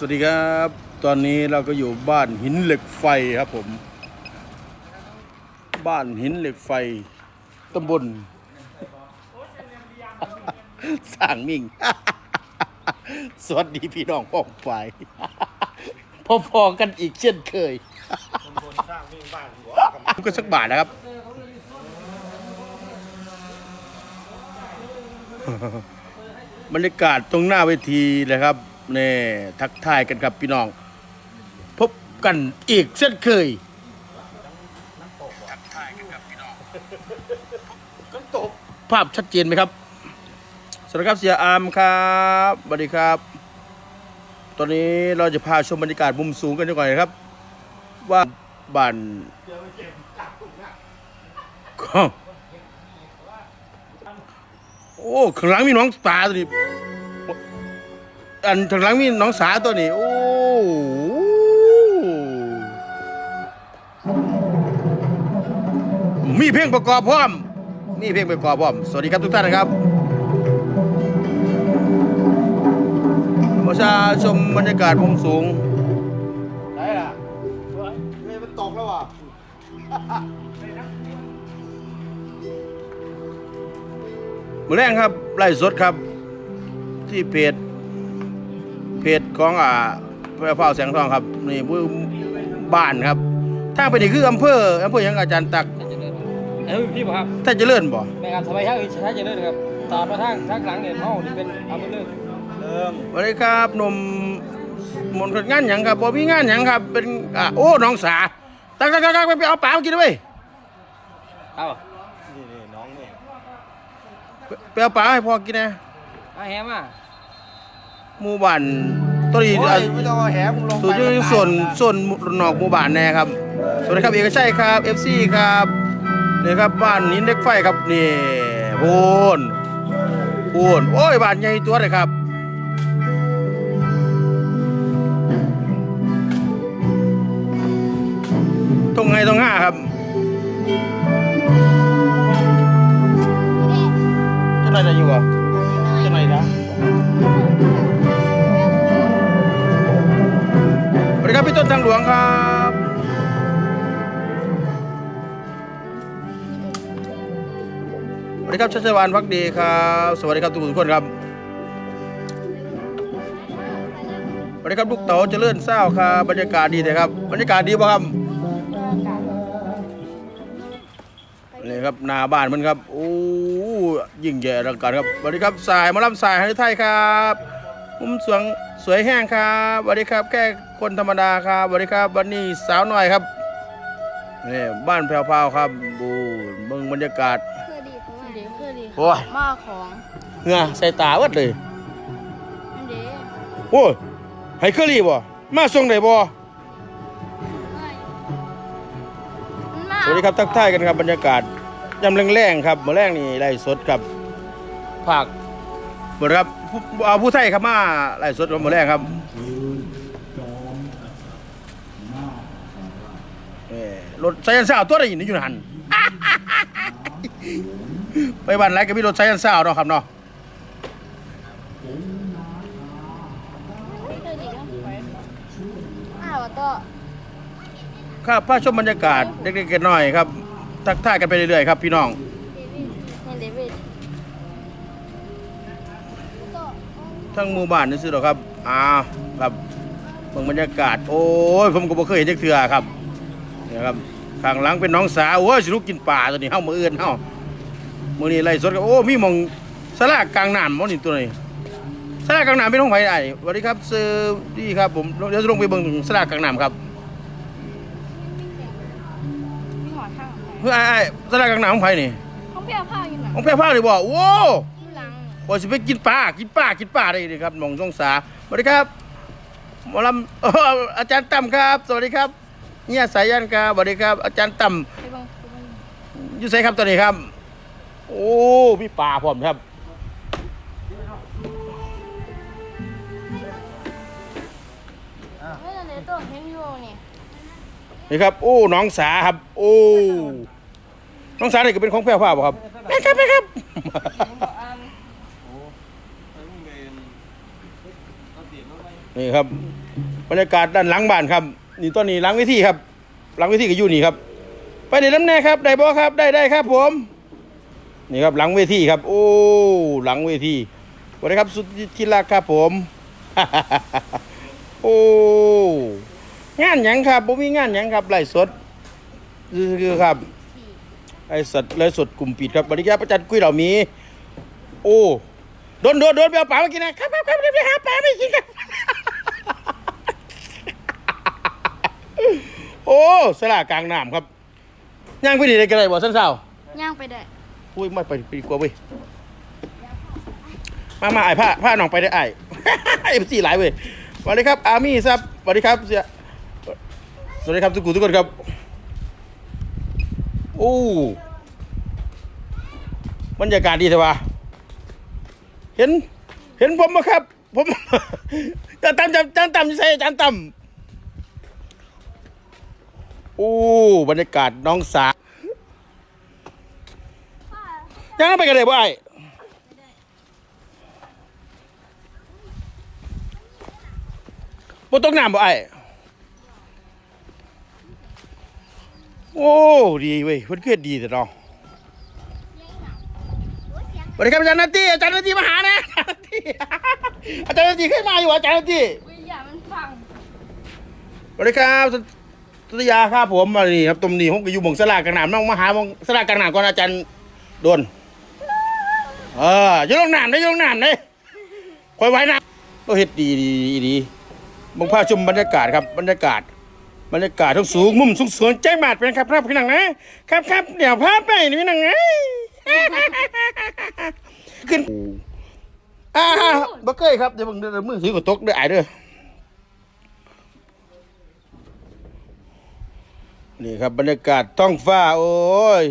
สวัสดีครับ ตอนนี้เราก็อยู่บ้านหินเหล็กไฟครับผม บ้านหินเหล็กไฟตำบลสร้างมิ่ง สวัสดีพี่น้องป้องไปพอๆกันอีกเช่นเคยสร้างมิ่งบ้านหัวกับก็สักบาทนะครับ บรรยากาศตรงหน้าเวทีนะครับ นี่ทักทายกันครับพี่น้อง พบกันอีกเช่นเคยทักทายกันครับพี่น้องกันตกภาพชัดเจนไหมครับสวัสดีครับเสียอามครับสวัสดีครับ ตอนนี้เราจะพาชมบรรยากาศมุมสูงกันดีกว่านะครับ ว่าบ้านก็โอ้ข้างหลังมีน้องสาตัวนี้ อันข้างหลังมีน้องสาตัวนี้ โอ้มีเพลงประกอบพร้อม มีเพลงประกอบพร้อม สวัสดีครับทุกท่านนะครับประชาชมบรรยากาศมุมสูงไหนล่ะเฮ้ยมันตกแล้วว่ะมือแรงครับไล่สดครับ ที่เพจเพ จของอ่าพระเผาแสงทองครับนี่ผู้บ้านครับทางไปนี่คืออำเภออำเภอหยังอาจารย์ตักเอ้ยพี่บอกครับท่านเจริญบ่แม่ครับสบายทางอื่นใช้จะเลิศครับตามมาทางทางหลังเนี่ยห้องที่เป็นเอาไปเลิศเริ่มสวัสดีครับหนุ่มมนต์งานหยังครับบ่มีงานหยังครับเป็นอ่าโอ้น้องสาตักตักตักตักไปเอาปลามากินด้วยเอานี่นี่น้องนี่ไปไปเอาปลาให้พ่อกินนะเอาแฮมอะหมู่บ้าน ตัวนี้โอ้อะยไม่ต้องเอาแหมึงลงสูไปงอยู่ส่วนส่วนนอกหมู่บ้านแน่ครับ สวัสดีครับเอกชัยครับ FC ครับนี่ครับบ้านหินเด็กไฟครับนี่โพนโพนโอ้ยบ้านใหญ่ตัวเลยครับตรงไงตรงห้าครับต้นอะไรอยู่อะ ต้นทางหลวงครับสวัสดีครับชัชวานพักดีครับ สวัสดีครับทุกคนครับสวัสดีครับลูกเต๋าเจริญเศร้าครับบรรยากาศดีเลยครับบรรยากาศดีป่ะครับนี่ครับนาบ้านมันครับโอ้ยิ่งใหญ่อลังการครับสวัสดีครับสายมาลำสายฮันไทยครับ มุมสวงสวยแห้งครับสวัสดีครับ แค่คนธรรมดาครับสวัสดีครับ วันนี้สาวหน่อยครับนี่บ้านแพรวๆครับดูเบิ่งบรรยากาศ คือดีของมันเด้คือดีโอ้ย มาของเหงื่อใส่ตาวัดเลยมันเด้โอ้ยให้เคอรี่บ่มาส่งได้บ่มันมาสวัสดีครับทักทายกันครับบรรยากาศยำแรงๆครับมื้อแรงนี่ไล่สดครับภาค หมดครับผู้เอาผู้ไทยครับมาไล่สดกับมื้อแรงครับเอ่อรถไซยันซ่าตัวใดอยู่นี่อยู่หัน ไปบ้านไรก็มีรถไซยันซ่าเนาะครับเนาะคือดีของไปอ้าวก็ครับพาชมบรรยากาศเด็กๆกันหน่อยครับ ทักทายกันไปเรื่อยๆครับพี่น้อง เดวิดก็ ทั้งหมู่บ้านนี่สิหรอครับอ้าวครับเบิ่งบรรยากาศ โอ้ยผมก็บ่เคยเห็นจักเทื่อครับเนี่ยครับข้างหลังเป็นน้องสาวโอ้ยสิลูกกินปลาตัวนี้เฮามื้ออื่นเฮามื้อนี้ไล่สดก็โอ้มีหมองสลากกลางน้ำบ่นี่ตัวนี้สลากกลางน้ำเป็นของไผไอ้สวัสดีครับเซอร์ดีครับผมเดี๋ยวจะลงไปเบิ่งสลากกลางน้ำครับมีหัวข้างเฮ้ยไอ้ไอ้สลากกลางน้ำของไผนี่ของพี่เอาผ้าอยู่ไหนของแพร่ผ้าเลยบ่โว้อยู่หลังว่าสิไปกินปลากินปลากินปลาได้เลยครับหนองสงสาสวัสดีครับหมอลำเอ่ออาจารย์ตั้มครับ สวัสดีครับเนี่ยสายันครับสวัสดีครับ อาจารย์ตั้มไปเบังไปเบังอยู่ไสครับตอนนี้ครับ โอ้พี่ปลาพร้อมครับไม่นั่นเด้ตัวเห็นอยู่นี่นี่ครับโอ้น้องสาครับ โอ้น้องสานี่ก็เป็นของแพร่ผ้าบ่ครับแม่ครับแม่ครับ ผมบอกอ่า นี่ครับ บรรยากาศด้านหลังบ้านครับ นี่ตอนนี้หลังเวทีครับ หลังเวทีก็อยู่นี่ครับ ไปเดี๋ยวน้ำแน่ครับได้บ่ครับได้ได้ครับ ผม นี่ครับหลังเวทีครับ โอ้หลังเวทีสวัสดีครับสุดที่รักครับผม โอ้งานหยังครับผมมีงานหยังครับไลฟ์สดคือครับไอสัตว์ไลฟ์สดกลุ่มปิดครับบริการประจันกุ้ยเรามีโอ้โดนโดนโดนไปเอาปลามากินนะครับครับครับเดี๋ยวไปหาปลาไม่กินครับ โอ้สลากลางน้ำครับย่างไปดีได้กันเลยบ่สั้นเศร้าย่างไปได้อุ้ยไม่ไปไปดีกว่าเว้ยมามาไอ้ผ้าผ้าหนองไปได้ไอ้เอ็มซีหลายเว้ยสวัสดีครับอาร์มี่ครับสวัสดีครับเสียสวัสดีครับทุกคนทุกคนครับโอ้บรรยากาศดีใช่ปะเห็น เห็นผมไหมครับ ผมจานต่ำจานจานต่ำใส่จานต่ำโอ้บรรยากาศน้องสายังไปกันเลยบ่ไอ้บ่ตกน้ำบ่ไอ้โอ้ ดีเว้ยเพิ่นเกิดดีแต่เนาะสวัสดีครับอาจารย์นาตีอาจารย์นาตีมาหานะอาจารย์นาตีเคยมาอยู่อาจารย์นาตีวิญญาณมันฟังสวัสดีครับ สตุตยาครับผมมานี่ครับตรงนี้ผมก็อยู่หมองสลากกลางน้ำน้องมาหาหมองสลากกลางน้ำก่อนอาจารย์โดนเอออยืนลงน้ำได้อยืนลงน้ำได้คอยไว้นะก็เฮ็ดดีดีดีดีมึงพาชมบรรยากาศครับบรรยากาศ บรรยากาศทั้งสูงมุมสูงสวนใจบาดเป็นครับครับพี่นังนะครับครับเดี๋ยวพาไปนี่พี่นังนะขึ้นอ่าบักเกยครับเดี๋ยวมึงเดี๋ยวมือถือกดตกเด้อไอ้เด้อ นี่ครับบรรยากาศท้องฟ้า โอ้ย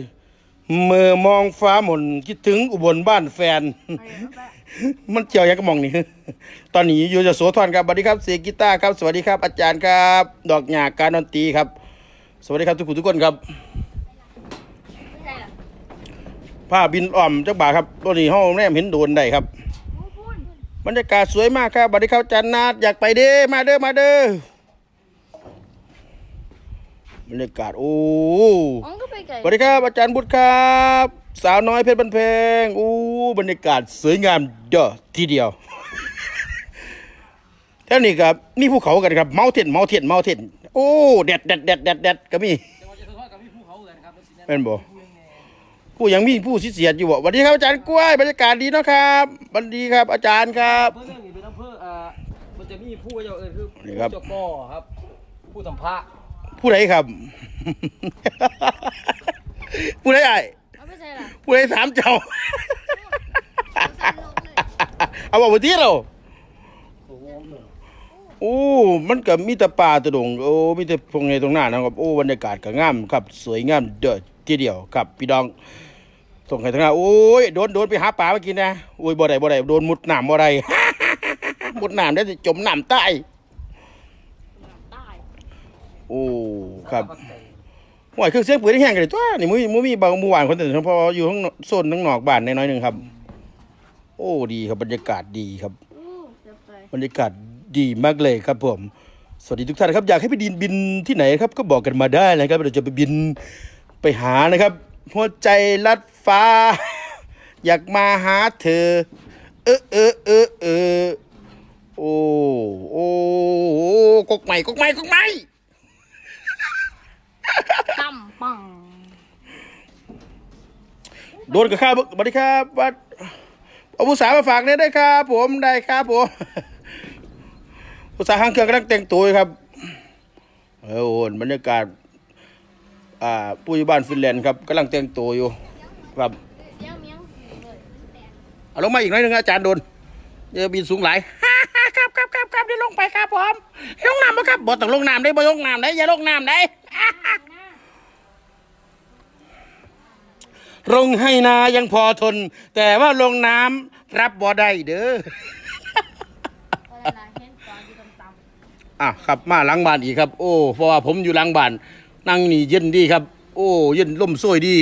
เมื่อมองฟ้าหม่นคิดถึงอุบลบ้านแฟน มันเกี่ยวยังกระมองนี่ตอนนี้อยู่จะโสธรครับสวัสดีครับเสียงกีตาร์ครับ สวัสดีครับ อาจารย์ครับ ดอกหยาการดนตรีครับ สวัสดีครับทุกคนทุกคนครับไม่ใช่หรอผ้าบินอ่อมจักบ่าครับตัวนี้ห้องแนมเห็นโดนได้ครับพูดพูดบรรยากาศสวยมากครับสวัสดีครับอาจันนาดอยากไปเด้มาเด้อมาเด้อ บรรยากาศโอ้อ๋องก็ไปไกลสวัสดีครับอาจารย์บุตรครับ สาวน้อยเพชรบันเพงอู้บรรยากาศสวยงามเด้อทีเดียวแท่นี้ครับนี่ภูเขากันครับเมาเทนเมาเทนเมาเทนโอ้แดดแดดแดดแดดแดดก็มีจังหวัดยะโสธรกับมีภูเขาเกินครับแล้วสิแม่นบ่ผู้ยังมีผู้สิเสียดอยู่บ่สวัสดีครับอาจารย์กล้วยบรรยากาศดีเนาะครับสวัสดีครับ อาจารย์ครับอำเภอเรื่องนี้เป็นอำเภออ่ามันจะมีผู้เจ้าเอิญคือนี่ครับผู้เจ้าก่อครับ ผู้สัมภา ผู้ใดครับ ผู้ใดไอ้เอาไปใช่หรอผู้ใดถามเจ้า เอาบอกไปที่เราโอ้มันก็มีแต่ป่าแตะดงโอ้มีแต่พงไงตรงหน้านะครับโอ้บรรยากาศก็งามครับ สวยงามเด้อทีเดียวครับพี่ดองส่งให้ทางหน้าโอ้ยโดนโดนไปหาปลามากินนะโอ้ยบ่ได้บ่ได้โดนมุดน้ำบ่ได้มุดน้ำได้สิจมน้ำตายตาย โอ้ครับห่วยเครื่องเสียงปืนได้แห้งกันเลยตัวนี่มือมือมีบางมือหวานคนตื่นเพออยู่ข้างนอกโซนข้างนอกบ้านน้อยๆหนึ่งครับ โอ้ดีครับบรรยากาศดีครับอู้จะไปบรรยากาศดีมากเลยครับผม สวัสดีทุกท่านครับ อยากให้ไปดินบินที่ไหนครับ ก็บอกกันมาได้นะครับเราจะไปบินไปหานะครับ หัวใจลัดฟ้า อยากมาหาเธอ เออเออเออเออโอ้โอ้โอ้กกใหม่กกใหม่กกใหม่ ตั้มปังโดนกับข้าวสวัสดีครับวัดเอาผู้สาวมาฝากได้ด้วยครับ ผมได้ครับผมผู้สาวห้างเครื่องกำลังแต่งตัวอยู่ครับเออโอนบรรยากาศอ่าผู้อยู่บ้านฟินแลนด์ครับกำลังแต่งตัวอยู่ ครับเลี้ยงเมียงเลยเอาลงมาอีกหน้อยหนึงนะอาจารย์โดนเดี๋ยวบินสูงหลาย ครับครับครับครับเดี๋ยวลงไปครับผมลงน้ำบ่ครับบ่ต้องลงน้ำได้บ่ลงน้ำได้อย่าลงน้ำได้ลงให้นายังพอทน แต่ว่าลงน้ำรับบ่ได้เด้ออะครับมาหล้างบ้านอีกครับ โอ้เพราะว่าผมอยู่หล้างบ้านนั่งนี่เย็นดีครับ โอ้เย็นล่มสวยดี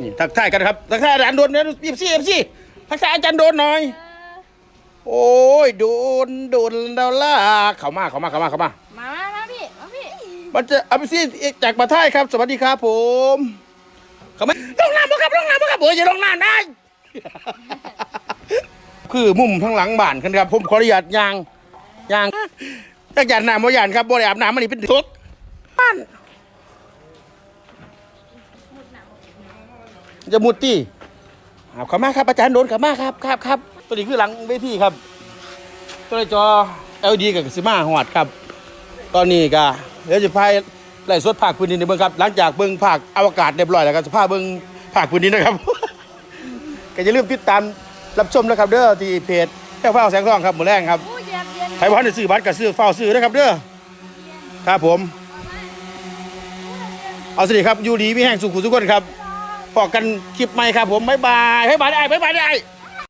นี่ทักทายกันครับทักทายอาจารย์โดนเนี่ยเอฟซีเอฟซีทักทายอาจารย์โดนหน่อย โอ้ยโดนโดนดาวล่าเข้ามาเข้ามาเข้ามาเข้ามามามามาพี่มาพี่มันจะเอาไปซี่จากประเทศครับ สวัสดีครับผมเข้ามาลงน้ำบ่ครับลงน้ำบ่ครับโอ้ยอย่าลงน้ำได้ คือมุมทั้งหลังบ้านกันครับ ผมขออนุญาตยางยางถ้าหยาดน้ำบ่หยาดครับบ่ได้อาบน้ำมันนี่เป็นทุกบ้านจะมุดตี้เอาเข้ามาครับอาจารย์โดนเข้ามาครับครับครับ ตัวนี้คือหลังเวทีครับ ตัวนี้จอ LED กับสิมาหอดครับ ตอนนี้ก็เดี๋ยวจะพายไล่สดภาคพื้นดินในเบื้องครับ หลังจากเบื้องภาคอวกาศเรียบร้อยแล้วก็จะพาเบื้องภาคพื้นดินนะครับ ก็อย่าลืมติดตามรับชมนะครับเด้อที่เพจแก้วฟ้าแสงทองครับหมูแรงครับอู้เย็นเย็นใครว่าจะซื้อบัตรก็ซื้อเฝ้าซื้อนะครับเด้อครับผม เอาสิครับอยู่ดีมีแห่งสุขุสุขคนครับพอกันคลิปใหม่ครับผมบ๊ายบายบ๊ายบายได้บ๊ายบายได้